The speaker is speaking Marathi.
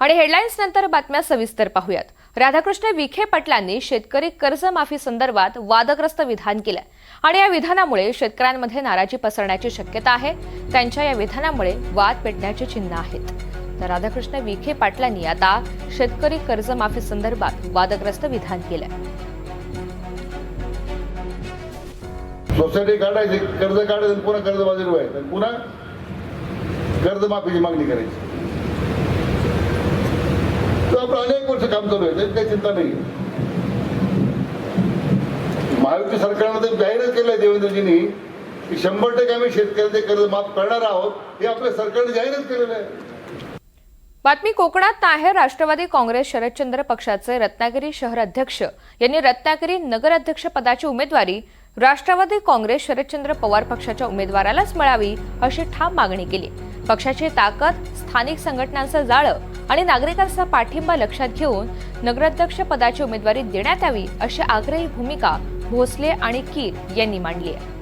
आणि हेडलाईन्स नंतर बातम्या सविस्तर पाहूयात. राधाकृष्ण विखे पाटलांनी शेतकरी कर्जमाफी संदर्भात वादग्रस्त विधान केलंय. आणि या विधानामुळे शेतकऱ्यांमध्ये नाराजी पसरण्याची शक्यता आहे. त्यांच्या या विधानामुळे वाद पेटण्याची चिन्ह आहेत. तर राधाकृष्ण विखे पाटलांनी आता शेतकरी कर्जमाफी संदर्भात वादग्रस्त विधान केलंय. सोसायटी काढायची कर्ज काढायचं पुन्हा कर्ज बाजूला व्हायचं पुन्हा कर्जमाफीची मागणी करायची. काम चालू आहे त्याची काही चिंता नाही. महायुती सरकारनं तर जाहीरच केलंय देवेंद्रजींनी की शंभर टक्के आम्ही शेतकऱ्यांचे कर्ज माफ करणार आहोत हे आपल्या सरकारने जाहीरच केलेलं आहे. बातमी कोकणात आहे राष्ट्रवादी काँग्रेस शरदचंद्र पक्षाचे रत्नागिरी शहर अध्यक्ष. यांनी रत्नागिरी नगर अध्यक्ष पदाची उमेदवारी राष्ट्रवादी काँग्रेस शरदचंद्र पवार पक्षाच्या उमेदवारालाच मिळावी अशी ठाम मागणी केली. पक्षाची ताकद स्थानिक संघटनांचं जाळं आणि नागरिकांचा पाठिंबा लक्षात घेऊन नगराध्यक्ष पदाची उमेदवारी देण्यात यावी अशी आग्रही भूमिका भोसले आणि कीर यांनी मांडली आहे.